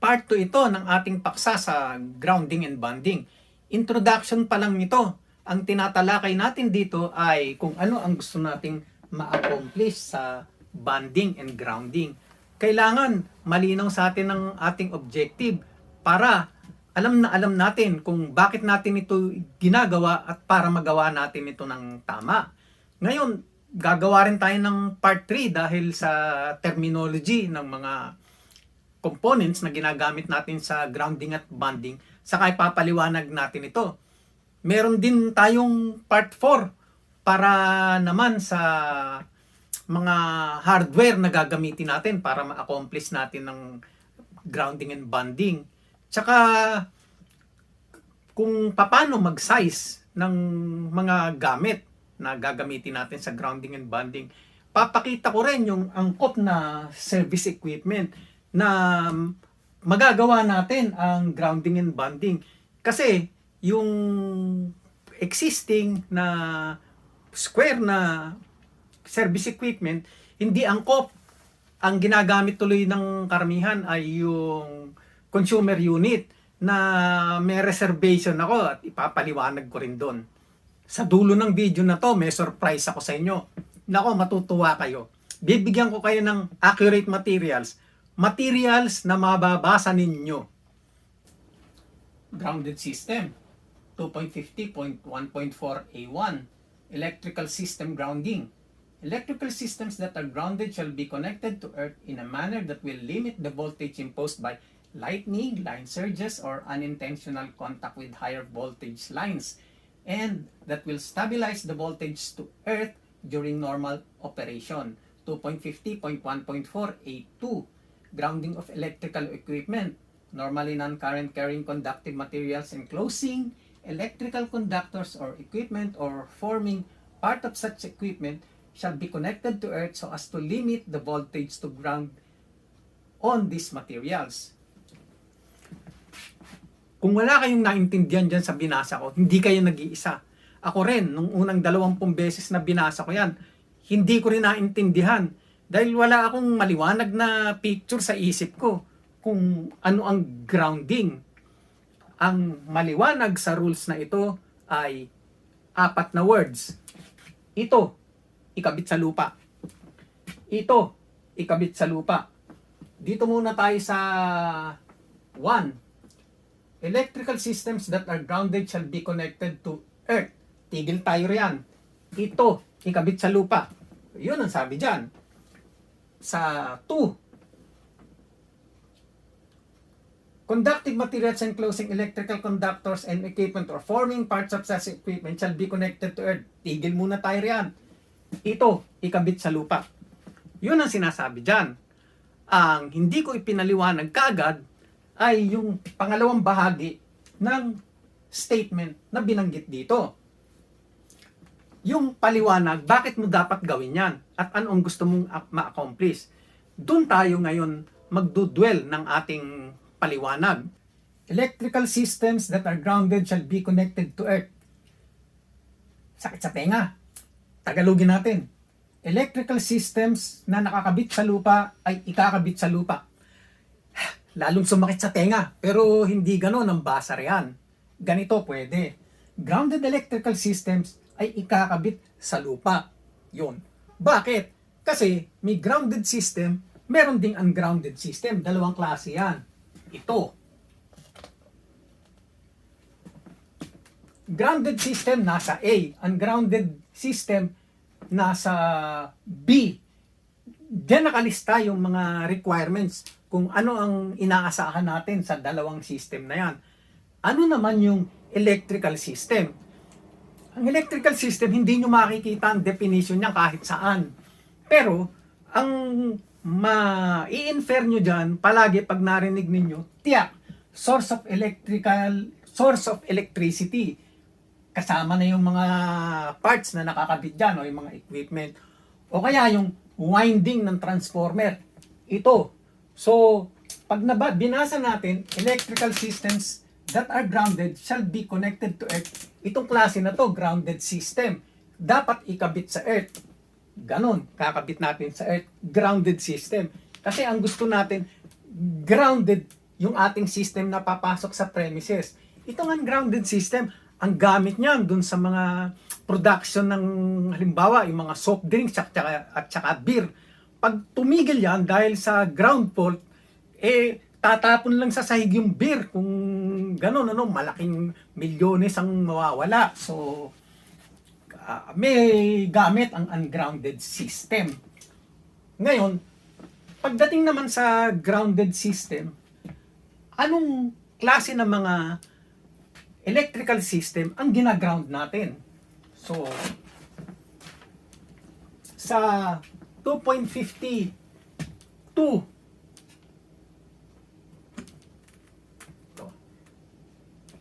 part 2 ito ng ating paksa sa grounding and bonding. Introduction pa lang ito. Ang tinatalakay natin dito ay kung ano ang gusto nating ma-accomplish sa bonding and grounding. Kailangan malinaw sa atin ang ating objective para alam na alam natin kung bakit natin ito ginagawa at para magawa natin ito ng tama. Ngayon, gagawa rin tayo ng part 3 dahil sa terminology ng mga components na ginagamit natin sa grounding at bonding, saka ipapaliwanag natin ito. Meron din tayong part 4 para naman sa mga hardware na gagamitin natin para ma-accomplish natin ng grounding and bonding. Tsaka kung paano mag-size ng mga gamit na gagamitin natin sa grounding and bonding. Papakita ko rin yung angkop na service equipment na magagawa natin ang grounding and bonding. Kasi yung existing na square na service equipment, hindi angkop. Ang ginagamit tuloy ng karamihan ay yung consumer unit na may reservation ako at ipapaliwanag ko rin doon. Sa dulo ng video na to, may surprise ako sa inyo. Nako, matutuwa kayo. Bibigyan ko kayo ng accurate materials. Materials na mababasa ninyo. Grounded system. 2.50.1.4A1. Electrical system grounding. Electrical systems that are grounded shall be connected to earth in a manner that will limit the voltage imposed by lightning, line surges, or unintentional contact with higher voltage lines, and that will stabilize the voltage to earth during normal operation. 2.50.1.4A2 Grounding of electrical equipment. Normally non-current carrying conductive materials enclosing electrical conductors or equipment or forming part of such equipment shall be connected to earth so as to limit the voltage to ground on these materials. Kung wala kayong naintindihan dyan sa binasa ko, hindi kayo nag-iisa. Ako rin, nung unang dalawampung beses na binasa ko yan, hindi ko rin naintindihan. Dahil wala akong maliwanag na picture sa isip ko kung ano ang grounding. Ang maliwanag sa rules na ito ay apat na words. Ito, ikabit sa lupa. Ito, ikabit sa lupa. Dito muna tayo sa 1. Electrical systems that are grounded shall be connected to earth. Tigil tayo riyan. Ito, ikabit sa lupa. Yun ang sabi dyan. Sa 2. Conductive materials enclosing electrical conductors and equipment or forming parts of such equipment shall be connected to earth. Tigil muna tayo riyan. Ito, ikabit sa lupa. Yun ang sinasabi dyan. Ang hindi ko ipinaliwanag kagad ay yung pangalawang bahagi ng statement na binanggit dito. Yung paliwanag, bakit mo dapat gawin yan? At ano ang gusto mong ma-accomplish? Doon tayo ngayon magdudwell ng ating paliwanag. Electrical systems that are grounded shall be connected to earth. Sakit sa tenga. Tagalogin natin. Electrical systems na nakakabit sa lupa ay ikakabit sa lupa lalong sumakit sa tenga. Pero hindi gano'n ang basa riyan. Ganito pwede. Grounded electrical systems ay ikakabit sa lupa. Yun. Bakit? Kasi may grounded system, meron ding ungrounded system. Dalawang klase yan. Ito. Grounded system nasa A. Ungrounded system nasa B. Diyan nakalista yung mga requirements kung ano ang inaasahan natin sa dalawang system na yan. Ano naman yung electrical system? Ang electrical system, hindi nyo makikita ang definition niya kahit saan. Pero, ang ma-i-infer nyo dyan, palagi pag narinig ninyo, tiyak, source of electrical, source of electricity. Kasama na yung mga parts na nakakabit dyan, o yung mga equipment. O kaya yung winding ng transformer. Ito. So, pag naba, binasa natin, electrical systems that are grounded shall be connected to earth. Itong klase na to, grounded system. Dapat ikabit sa earth. Ganon, kakabit natin sa earth. Grounded system. Kasi ang gusto natin, grounded yung ating system na papasok sa premises. Ito nga grounded system, ang gamit niyan dun sa mga production ng halimbawa yung mga soft drinks at saka, at saka beer. Pag tumigil yan dahil sa ground fault, eh tatapon lang sa sahig yung beer kung gano'n ano malaking milyones ang mawawala. So ah, may gamit ang ungrounded system. Ngayon, pagdating naman sa grounded system, anong klase ng mga electrical system ang ginaground natin? So, sa 2.50 to Ito.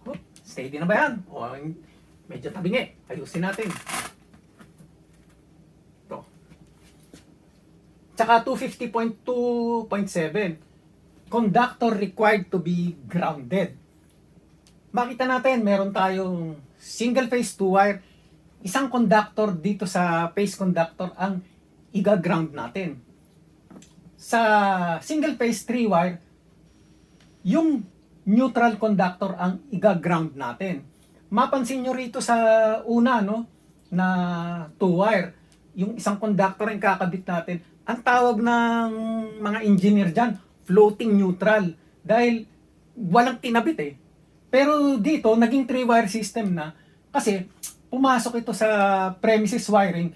Oop, steady na ba yan? O, medyo tabingi. Ayusin natin. Ito. Tsaka 250.2.7. Conductor required to be grounded. Makita natin, meron tayong single phase 2 wire. Isang conductor dito sa phase conductor ang iga-ground natin. Sa single phase 3 wire, yung neutral conductor ang iga-ground natin. Mapansin nyo rito sa una, no, na two wire, yung isang conductor ang kakabit natin, ang tawag ng mga engineer dyan, floating neutral. Dahil walang tinabit eh. Pero dito, naging three wire system na kasi pumasok ito sa premises wiring.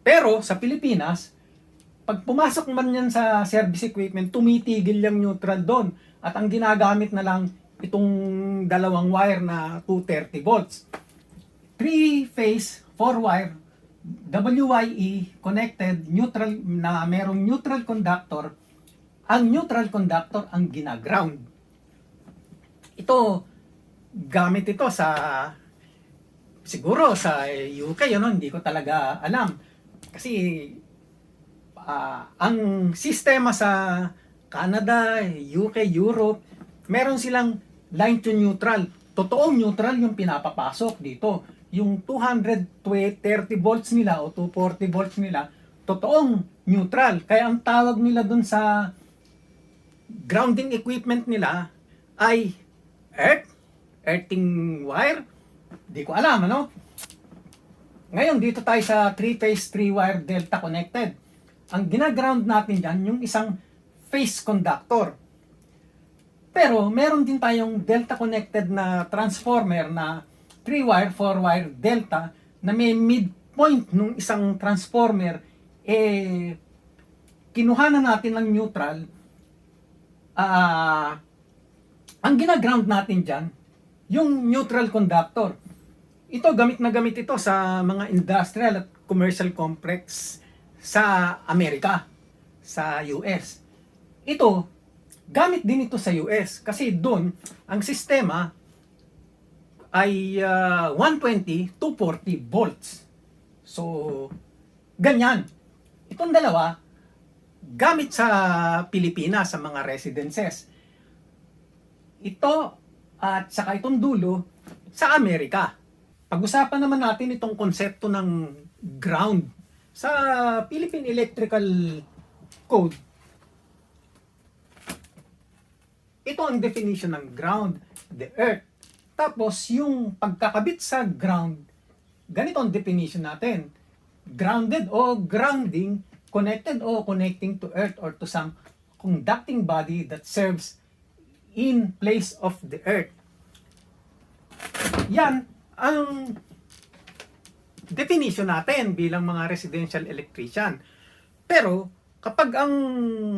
Pero sa Pilipinas, pag pumasok man yan sa service equipment, tumitigil yung neutral doon. At ang ginagamit na lang itong dalawang wire na 230 volts. 3-phase, 4-wire, WYE connected neutral na merong neutral conductor. Ang neutral conductor ang ginaground. Ito, gamit ito sa siguro sa UK, ano, hindi ko talaga alam. Kasi ah, ang sistema sa Canada, UK, Europe, meron silang line to neutral. Totoong neutral yung pinapapasok dito. Yung 230 volts nila o 240 volts nila, totoong neutral. Kaya ang tawag nila dun sa grounding equipment nila ay earth, earthing wire. Di ko alam, ano? Ngayon, dito tayo sa 3-phase 3-wire delta connected. Ang ginaground natin dyan, yung isang phase conductor. Pero, meron din tayong delta connected na transformer na 3-wire, 4-wire delta na may midpoint nung isang transformer, eh, kinuha na natin ng neutral, ah, ang ginaground natin dyan, yung neutral conductor. Ito, gamit na gamit ito sa mga industrial at commercial complex sa Amerika, sa US. Ito, gamit din ito sa US kasi doon, ang sistema ay ah, 120 to 40 volts. So, ganyan. Itong dalawa, gamit sa Pilipinas, sa mga residences. Ito at saka itong dulo sa Amerika. Pag-usapan naman natin itong konsepto ng ground sa Philippine Electrical Code. Ito ang definition ng ground, the earth. Tapos yung pagkakabit sa ground, ganito ang definition natin. Grounded o grounding, connected o connecting to earth or to some conducting body that serves in place of the earth. Yan ang definition natin bilang mga residential electrician. Pero kapag ang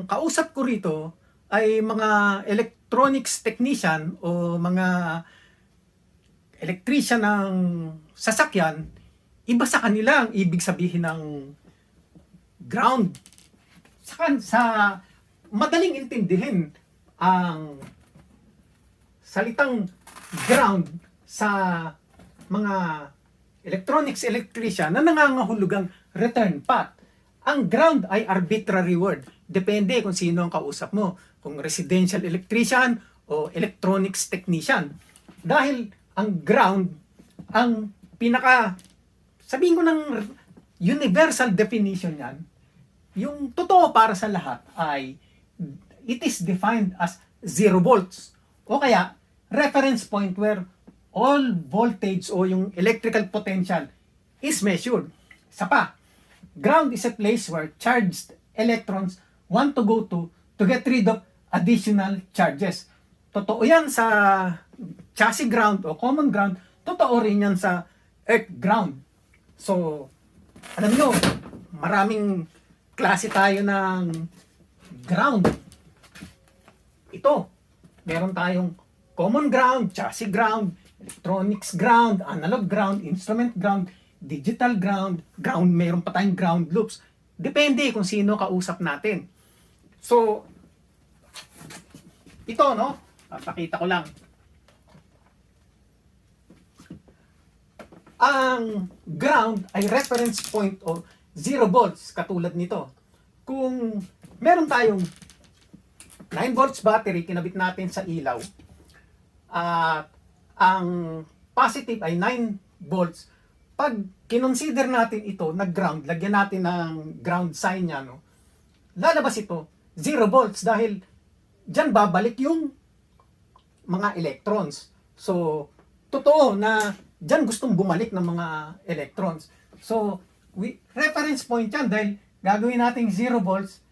kausap ko rito ay mga electronics technician o mga electrician ng sasakyan, iba sa kanila ang ibig sabihin ng ground. Sa, sa madaling intindihin ang salitang ground sa mga electronics electrician na nangangahulugang return path. Ang ground ay arbitrary word. Depende kung sino ang kausap mo. Kung residential electrician o electronics technician. Dahil ang ground, ang pinaka, sabihin ko ng universal definition yan, yung totoo para sa lahat ay it is defined as 0 volts. O kaya, reference point where all voltage o yung electrical potential is measured. Isa pa, ground is a place where charged electrons want to go to to get rid of additional charges. Totoo yan sa chassis ground o common ground, totoo rin yan sa earth ground. So, alam nyo, maraming klase tayo ng ground. Ito, meron tayong common ground, chassis ground, electronics ground, analog ground, instrument ground, digital ground, ground, meron pa tayong ground loops. Depende kung sino kausap natin. So, ito, no? Papakita ko lang. Ang ground ay reference point o 0 volts katulad nito. Kung meron tayong 9 volts battery kinabit natin sa ilaw at ang positive ay 9 volts. Pag kinonsider natin ito na ground lagyan natin ng ground sign niya no? Lalabas ito 0 volts dahil diyan babalik yung mga electrons. So totoo na diyan gustong bumalik ng mga electrons. So we, reference point yan dahil gagawin nating 0 volts.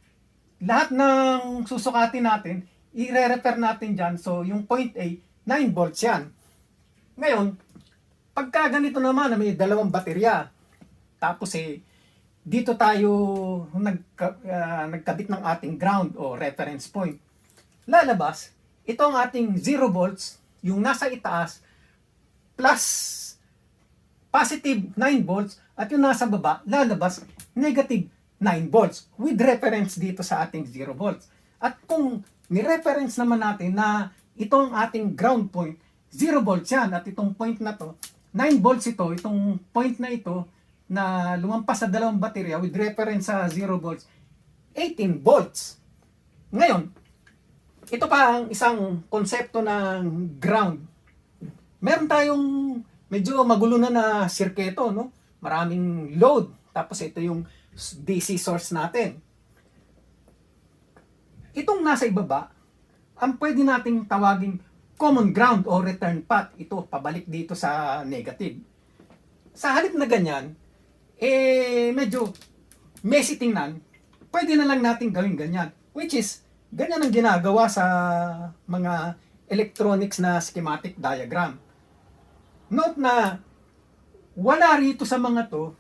Lahat ng susukatin natin, i-refer natin dyan. So, yung point A, 9 volts yan. Ngayon, pagka ganito naman na may dalawang baterya, tapos eh, dito tayo nagka, ah, nagkabit ng ating ground o reference point. Lalabas, ito ang ating 0 volts, yung nasa itaas, plus positive 9 volts, at yung nasa baba, lalabas, negative 9 volts with reference dito sa ating 0 volts. At kung ni-reference naman natin na itong ating ground point, 0 volts yan at itong point na to, 9 volts ito, itong point na ito na lumampas sa dalawang baterya with reference sa 0 volts, 18 volts. Ngayon, ito pa ang isang konsepto ng ground. Meron tayong medyo magulo na na sirketo, no? Maraming load. Tapos ito yung DC source natin. Itong nasa ibaba, ang pwede nating tawaging common ground o return path. Ito, pabalik dito sa negative. Sa halip na ganyan, eh, medyo messy tingnan, pwede na lang natin gawin ganyan. Which is, ganyan ang ginagawa sa mga electronics na schematic diagram. Note na, wala rito sa mga to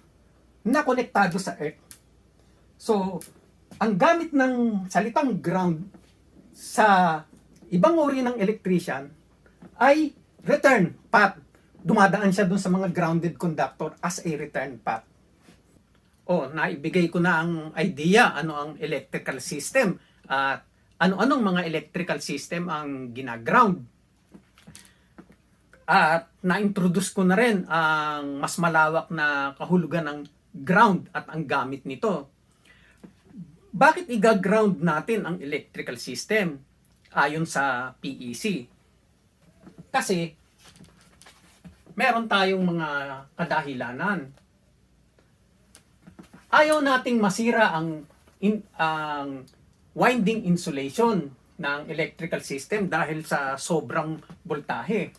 na konektado sa earth. So, ang gamit ng salitang ground sa ibang uri ng electrician ay return path. Dumadaan siya dun sa mga grounded conductor as a return path. O, naibigay ko na ang idea ano ang electrical system at ano-anong mga electrical system ang ginaground. At na-introduce ko na rin ang mas malawak na kahulugan ng ground at ang gamit nito. Bakit i-ground natin ang electrical system ayon sa PEC? Kasi meron tayong mga kadahilanan. Ayaw nating masira ang in, ang winding insulation ng electrical system dahil sa sobrang voltahe.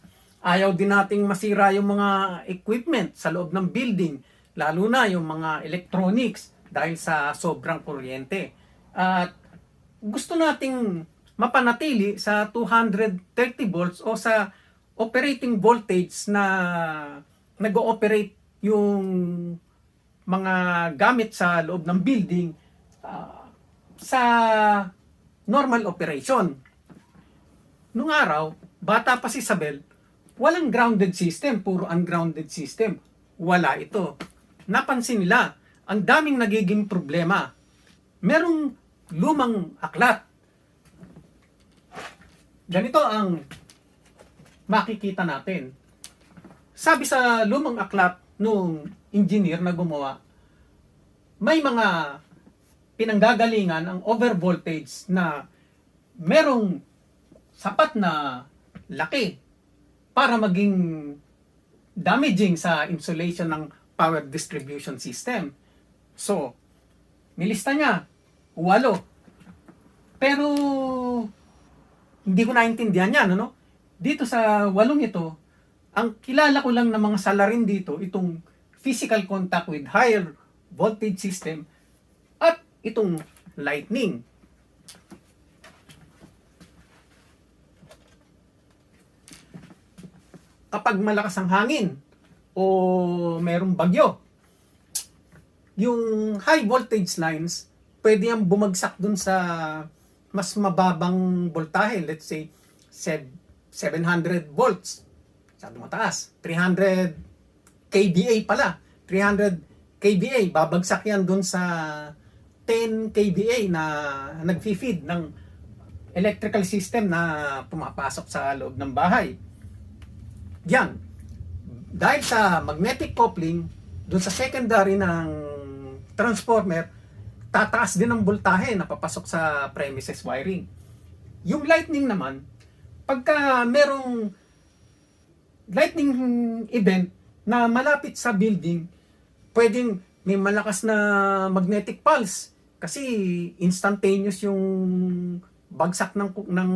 Ayaw din nating masira yung mga equipment sa loob ng building lalo na yung mga electronics dahil sa sobrang kuryente. At gusto nating mapanatili sa 230 volts o sa operating voltage na nag-ooperate yung mga gamit sa loob ng building uh, sa normal operation. Nung araw, bata pa si Isabel, walang grounded system, puro ungrounded system. Wala ito napansin nila ang daming nagiging problema. Merong lumang aklat. Ganito ang makikita natin. Sabi sa lumang aklat nung engineer na gumawa, may mga pinanggagalingan ang overvoltage na merong sapat na laki para maging damaging sa insulation ng power distribution system. So, nilista niya, walo. Pero, hindi ko naintindihan yan, ano? Dito sa walong ito, ang kilala ko lang ng mga salarin dito, itong physical contact with higher voltage system at itong lightning. Kapag malakas ang hangin o merong bagyo, yung high voltage lines, pwede yung bumagsak dun sa mas mababang voltahe. Let's say, sev- 700 volts. Masyado mataas. 300 kVA pala. 300 kVA. Babagsak yan dun sa 10 kVA na nag-feed ng electrical system na pumapasok sa loob ng bahay. Yan. Dahil sa magnetic coupling, dun sa secondary ng transformer, tataas din ang voltahe na papasok sa premises wiring. Yung lightning naman, pagka merong lightning event na malapit sa building, pwedeng may malakas na magnetic pulse kasi instantaneous yung bagsak ng ng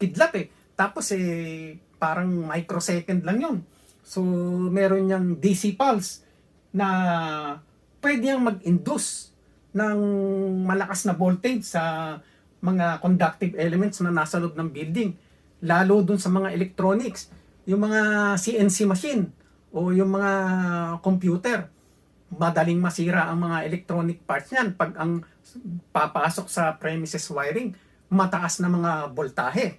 kidlat eh. Tapos eh parang microsecond lang yun. So meron niyang DC pulse na pwede niyang mag-induce ng malakas na voltage sa mga conductive elements na nasa loob ng building. Lalo dun sa mga electronics, yung mga CNC machine o yung mga computer. Madaling masira ang mga electronic parts niyan pag ang papasok sa premises wiring, mataas na mga voltahe.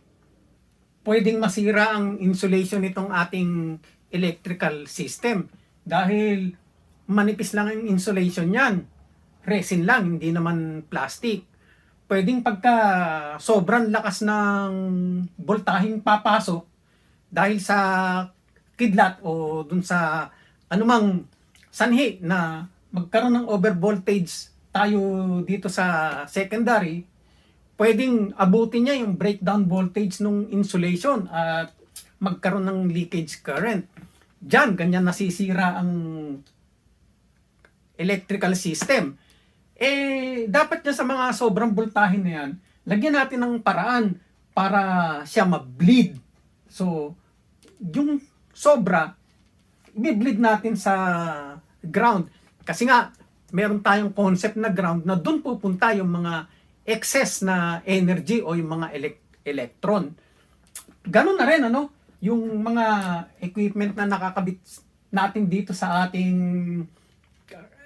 Pwedeng masira ang insulation nitong ating electrical system dahil manipis lang ang insulation niyan. Resin lang, hindi naman plastic pwedeng pagka sobrang lakas ng voltaheng papasok dahil sa kidlat o dun sa anumang sanhi na magkaroon ng overvoltage tayo dito sa secondary, pwedeng abutin niya yung breakdown voltage ng insulation at magkaroon ng leakage current. Diyan, ganyan nasisira ang electrical system eh dapat niya sa mga sobrang voltahe na yan, lagyan natin ng paraan para siya ma-bleed. So, yung sobra, i-bleed natin sa ground. Kasi nga, meron tayong concept na ground na doon pupunta yung mga excess na energy o yung mga elect- electron. Ganun na rin, ano? Yung mga equipment na nakakabit natin dito sa ating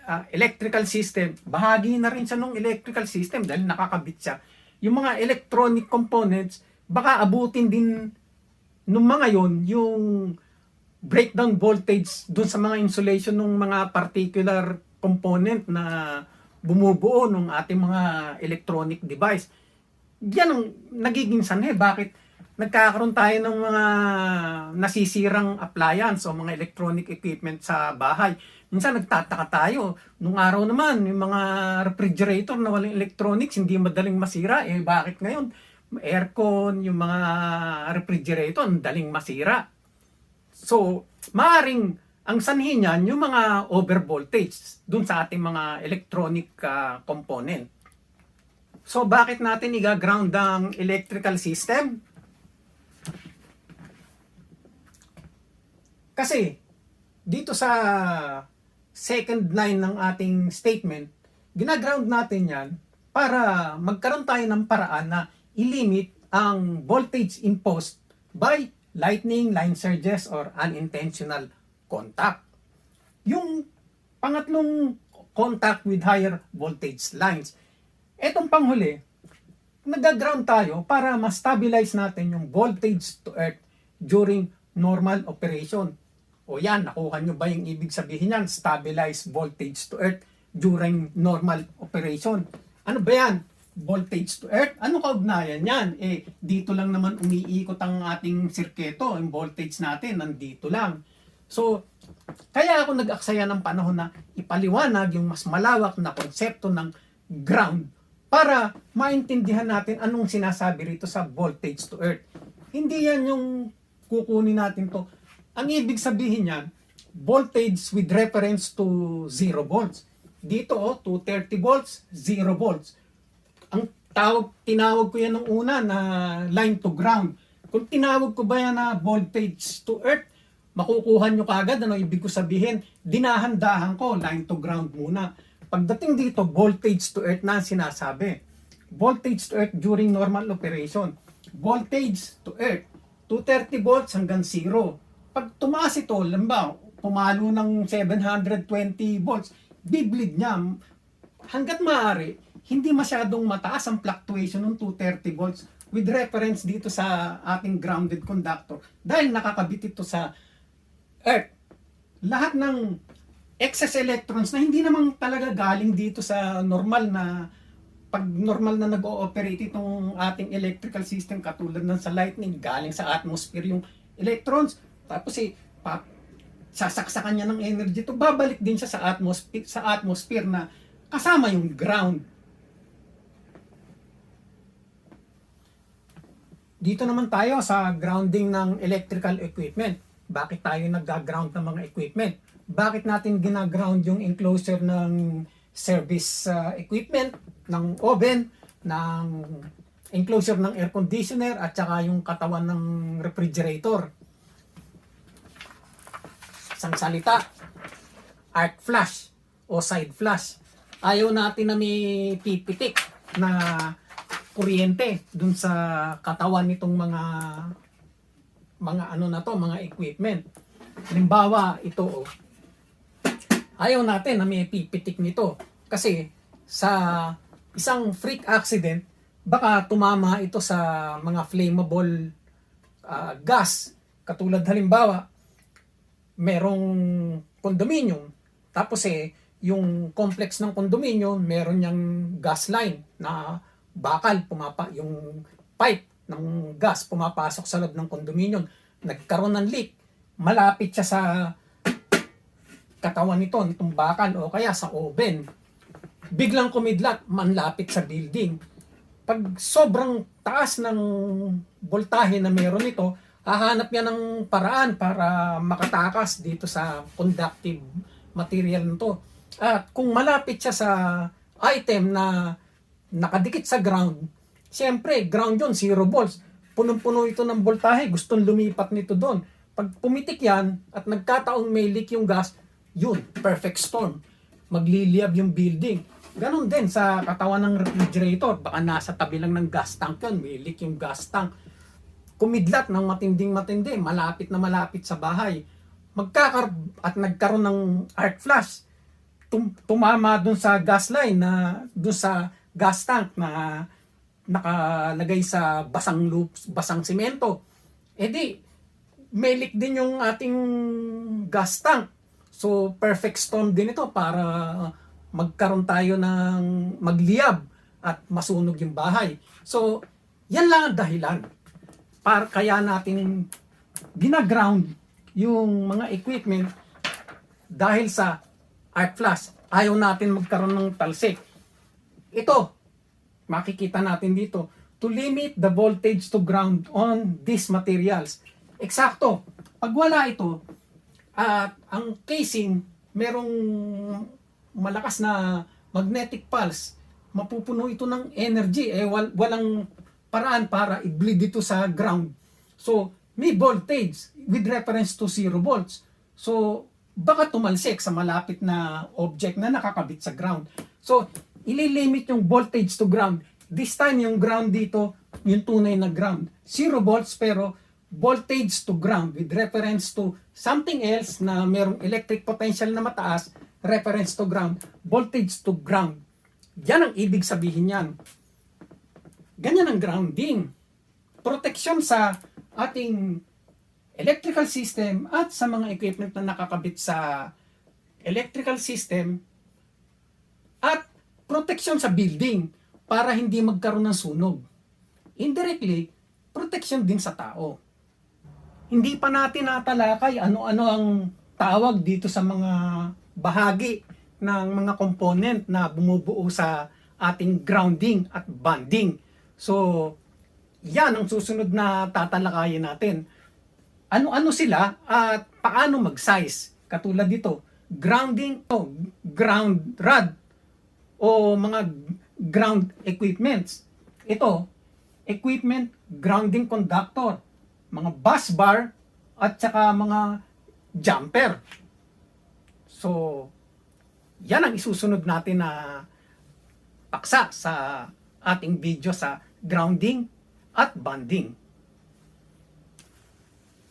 uh, electrical system, bahagi na rin siya ng electrical system dahil nakakabit siya. Yung mga electronic components, baka abutin din nung mga yon yung breakdown voltage dun sa mga insulation ng mga particular component na bumubuo ng ating mga electronic device. Yan ang nagiging sanhe. Bakit nagkakaroon tayo ng mga nasisirang appliance o mga electronic equipment sa bahay? Minsan nagtataka tayo. Nung araw naman, yung mga refrigerator na walang electronics, hindi madaling masira. Eh bakit ngayon? Aircon, yung mga refrigerator, daling masira. So, maaring ang sanhi niyan, yung mga overvoltage dun sa ating mga electronic uh, component. So, bakit natin i-ground ang electrical system? Kasi, dito sa second line ng ating statement, ginaground natin yan para magkaroon tayo ng paraan na ilimit ang voltage imposed by lightning, line surges, or unintentional contact. Yung pangatlong contact with higher voltage lines. Etong panghuli, nag-ground tayo para ma-stabilize natin yung voltage to earth during normal operation. O yan, nakuha nyo ba yung ibig sabihin yan? Stabilize voltage to earth during normal operation. Ano ba yan? Voltage to earth? Ano kaugnayan yan? Eh, dito lang naman umiikot ang ating sirketo. Yung voltage natin, nandito lang. So, kaya ako nag-aksaya ng panahon na ipaliwanag yung mas malawak na konsepto ng ground para maintindihan natin anong sinasabi rito sa voltage to earth. Hindi yan yung kukunin natin to ang ibig sabihin niyan, voltage with reference to 0 volts. Dito, oh, 230 volts, 0 volts. Ang tawag, tinawag ko yan nung una na line to ground. Kung tinawag ko ba yan na voltage to earth, makukuha nyo kagad, ano ibig ko sabihin, dinahandahan ko, line to ground muna. Pagdating dito, voltage to earth na sinasabi. Voltage to earth during normal operation. Voltage to earth, 230 volts hanggang 0. Pag tumaas ito, limbawa, pumalo ng 720 volts, bibleed niya. Hanggat maaari, hindi masyadong mataas ang fluctuation ng 230 volts with reference dito sa ating grounded conductor dahil nakakabit ito sa earth. Lahat ng excess electrons na hindi naman talaga galing dito sa normal na pag normal na nag-ooperate itong ating electrical system katulad ng sa lightning, galing sa atmosphere yung electrons. Tapos eh, pa, sasaksakan niya ng energy to babalik din siya sa atmosphere sa atmosphere na kasama yung ground. Dito naman tayo sa grounding ng electrical equipment. Bakit tayo nag-ground ng mga equipment? Bakit natin gina-ground yung enclosure ng service uh, equipment, ng oven, ng enclosure ng air conditioner at saka yung katawan ng refrigerator? Isang salita, arc flash o side flash. Ayaw natin na may pipitik na kuryente dun sa katawan nitong mga mga ano na to, mga equipment. Halimbawa, ito oh. Ayaw natin na may pipitik nito kasi sa isang freak accident baka tumama ito sa mga flammable ah, gas. Katulad halimbawa, merong condominium. Tapos eh yung complex ng condominium meron niyang gas line na bakal pumapa yung pipe ng gas pumapasok sa loob ng condominium. Nagkaroon ng leak. Malapit siya sa katawan nito nitong bakal o kaya sa oven. Biglang kumidlat manlapit sa building. Pag sobrang taas ng voltahe na meron ito hahanap niya ng paraan para makatakas dito sa conductive material nito at kung malapit siya sa item na nakadikit sa ground, siyempre, ground yun, zero volts. Punong-puno ito ng voltahe, gustong lumipat nito doon. Pag pumitik yan at nagkataong may leak yung gas, yun, perfect storm. Magliliyab yung building. Ganon din sa katawan ng refrigerator. Baka nasa tabi lang ng gas tank yun, may leak yung gas tank. Kumidlat ng matinding matindi, malapit na malapit sa bahay. Magkakar at nagkaroon ng arc flash. Tum- tumama dun sa gas line na dun sa gas tank na nakalagay sa basang loops, basang simento. Eh di, leak din yung ating gas tank. So, perfect storm din ito para magkaroon tayo ng magliyab at masunog yung bahay. So, yan lang ang dahilan. Para kaya natin ginaground yung mga equipment dahil sa arc flash. Ayaw natin magkaroon ng talsik. Ito, makikita natin dito, to limit the voltage to ground on these materials. Eksakto. Pag wala ito, at ang casing, merong malakas na magnetic pulse, mapupuno ito ng energy. Eh, wal- walang paraan para i-bleed ito sa ground. So, may voltage with reference to 0 volts. So, baka tumalsik sa malapit na object na nakakabit sa ground. So, ililimit yung voltage to ground. This time, yung ground dito, yung tunay na ground. 0 volts pero voltage to ground with reference to something else na merong electric potential na mataas, reference to ground, voltage to ground. Yan ang ibig sabihin yan. Ganyan ang grounding. Protection sa ating electrical system at sa mga equipment na nakakabit sa electrical system at protection sa building para hindi magkaroon ng sunog. Indirectly, protection din sa tao. Hindi pa natin natalakay ano-ano ang tawag dito sa mga bahagi ng mga component na bumubuo sa ating grounding at bonding. So, yan ang susunod na tatalakayin natin ano-ano sila at paano mag-size. Katulad dito, grounding o ground rod o mga ground equipments. Ito, equipment grounding conductor, mga bus bar, at saka mga jumper. So, yan ang isusunod natin na paksa sa ating video sa grounding at bonding.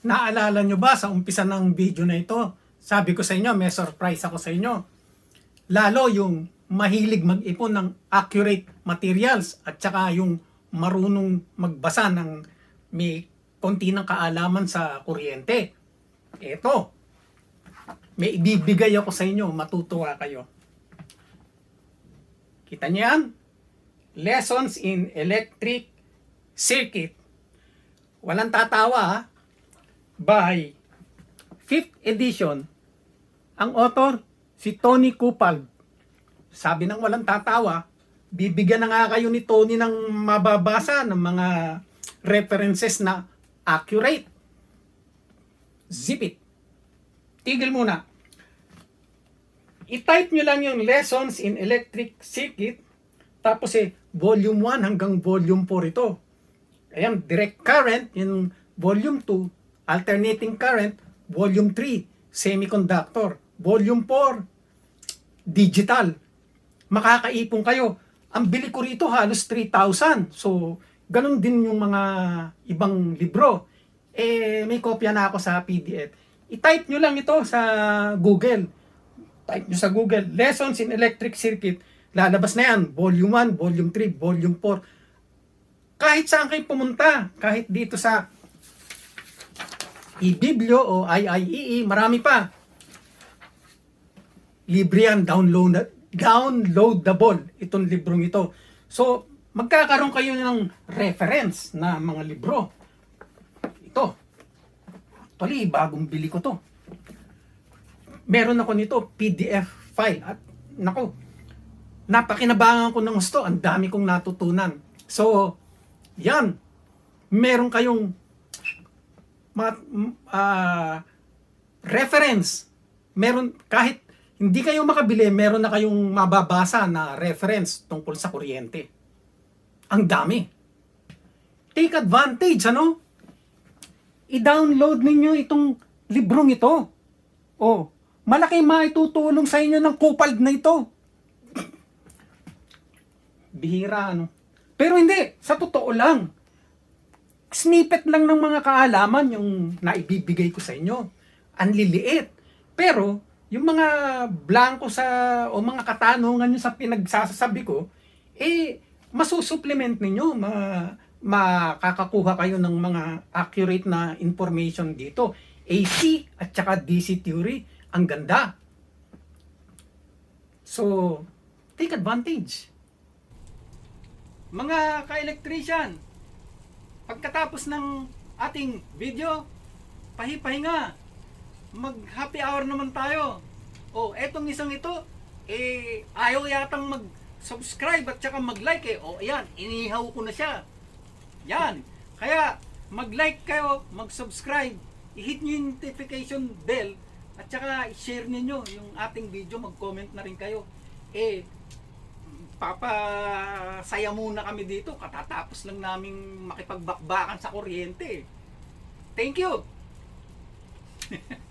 Naalala nyo ba sa umpisa ng video na ito? Sabi ko sa inyo, may surprise ako sa inyo. Lalo yung mahilig mag-ipon ng accurate materials at saka yung marunong magbasa ng may konti ng kaalaman sa kuryente. Ito, may ibibigay ako sa inyo, matutuwa kayo. Kita niyo yan? Lessons in Electric Circuit. Walang tatawa ha? By 5th edition. Ang author, si Tony Kupal. Sabi ng walang tatawa, bibigyan na nga kayo ni Tony ng mababasa ng mga references na accurate. Zip it. Tigil muna. I-type nyo lang yung lessons in electric circuit tapos eh, volume 1 hanggang volume 4 ito. Ayan, direct current, yung volume 2, alternating current, volume 3, semiconductor, volume 4, digital. Makakaipon kayo. Ang bili ko rito halos 3,000. So, ganun din yung mga ibang libro. Eh, may kopya na ako sa PDF. I-type nyo lang ito sa Google. Type nyo sa Google, Lessons in Electric Circuit. Lalabas na yan. Volume 1, Volume 3, Volume 4. Kahit saan kayo pumunta, kahit dito sa eBiblio o IIEE, marami pa. Libre yan, download, downloadable itong librong ito. So, magkakaroon kayo ng reference na mga libro. Ito. Actually, bagong bili ko to. Meron ako nito, PDF file. At, nako, napakinabangan ko ng gusto. Ang dami kong natutunan. So, yan. Meron kayong mga, ah, reference. Meron, kahit hindi kayo makabili, meron na kayong mababasa na reference tungkol sa kuryente. Ang dami. Take advantage, ano? I-download ninyo itong librong ito. Oh, malaki maitutulong sa inyo ng kupal na ito. Bihira, ano? Pero hindi, sa totoo lang. Snippet lang ng mga kaalaman yung naibibigay ko sa inyo. Ang liliit. Pero, yung mga blanco sa, o mga katanungan nyo sa pinagsasabi ko, eh, masusupplement ninyo, ma, makakakuha kayo ng mga accurate na information dito. AC at saka DC theory, ang ganda. So, take advantage. Mga ka-electrician, pagkatapos ng ating video, pahipahinga, mag happy hour naman tayo. Oh, etong isang ito, eh, ayaw yatang mag-subscribe at saka mag-like eh. Oh, ayan, inihaw ko na siya. Yan. Kaya, mag-like kayo, mag-subscribe, i-hit nyo yung notification bell, at saka i-share ninyo yung ating video, mag-comment na rin kayo. Eh, papasaya muna kami dito, katatapos lang naming makipagbakbakan sa kuryente. Thank you!